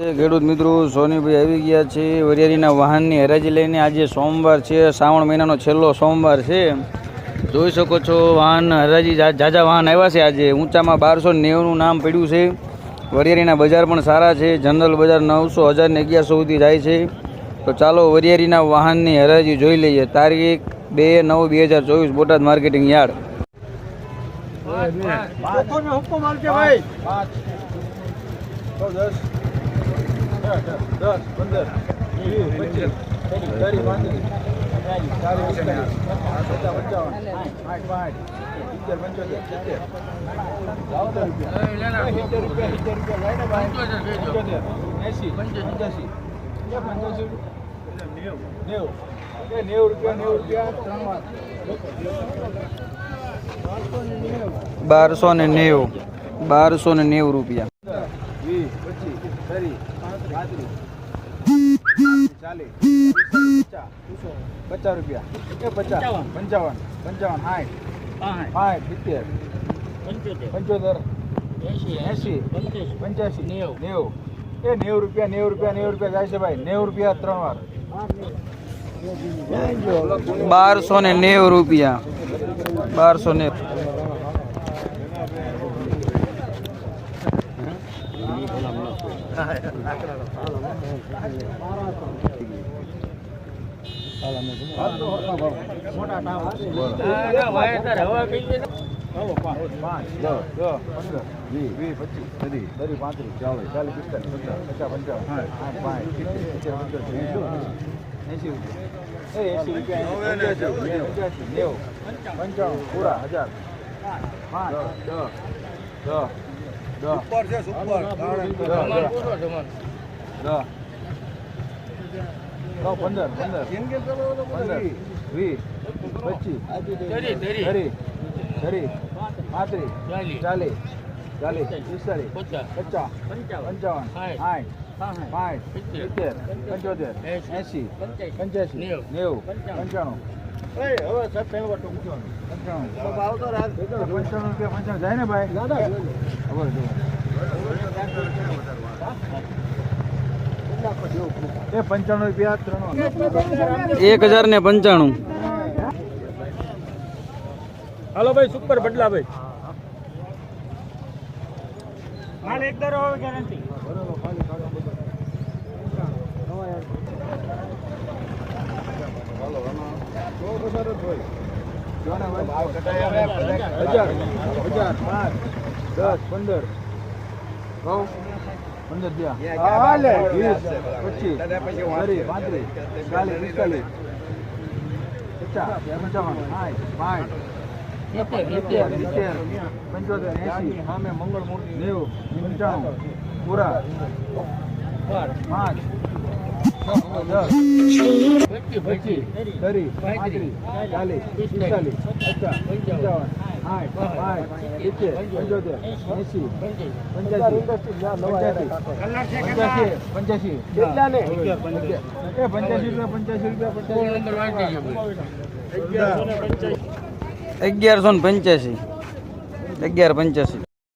ખેડૂત મિત્રો સોનીભાઈ આવી ગયા છે વરિયાળીના વાહનની હરાજી લઈને આજે સોમવાર છે શ્રાવણ મહિનાનો છેલ્લો સોમવાર છે જોઈ શકો છો વાહન હરાજી જાજા વાહન આવ્યા છે આજે ઊંચામાં બારસો નેવુંનું નામ પડ્યું છે વરિયાળીના બજાર પણ સારા છે જનરલ બજાર નવસો હજાર ને અગિયારસો સુધી જાય છે તો ચાલો વરિયાળીના વાહનની હરાજી જોઈ લઈએ તારીખ બે નવ બે હજાર ચોવીસ બોટાદ માર્કેટિંગ યાર્ડ બારસો ને નેવું. બારસો ને નેવું રૂપિયા. પચાસ રૂપિયા એ પચાસ પંચાવન પંચાવન સાઠ સાઠ સિત્તેર પંચોતેર એસી પંચ્યાસી નેવું નેવું એ નેવું રૂપિયા નેવું રૂપિયા નેવું રૂપિયા જાય છે ભાઈ નેવું રૂપિયા ત્રણ વાર બારસો ને નેવું રૂપિયા. બારસો ને પાંચ દસ દસ પંદર વીસ વીસ પચીસ ત્રીસ ત્રીસ પાંત્રીસ ચાલીસ ચાલીસ પિસ્તાલીસ પચાસ પચાસ પંચાવન સાઠ પાંચ સિત્તેર સિત્તેર પંચોતેર એંસી રૂપિયા પંચાવન પૂરા હજાર પાંચ દસ દસ દસ ઉપર છે સુપર. પંદર પંદર. પંદર વીસ પચીસ ધરી ધરી પાંત્રીસ ચાલીસ ચાલીસ પિસ્તાલીસ પચાસ પંચાવન સાઠ પાંચ સિત્તેર પંચોતેર એંસી પંચ્યાસી નેવું પંચાણું. જાય ને ભાઈ? એ પંચાણું રૂપિયા ત્રણ. એક હજાર ને પંચાણું. હાલો ભાઈ સુપર બદલા ભાઈ. માલ એક દર હવે ગેરંટી હજાર હજાર પાંચ દસ પંદર કહું પંદર ત્યાં વીસ પચીસ ત્રીસ પાંત્રીસ ચાલીસ પિસ્તાલીસ પચાસ પંચાવન સાઠ પંચોતેર એસી સામે મંગળ મૂર્તિ નેવું પંચાણું પૂરા પાંચ પંચ્યાસી રૂપિયા અગિયારસો ને પંચ્યાસી. અગિયાર પંચ્યાસી.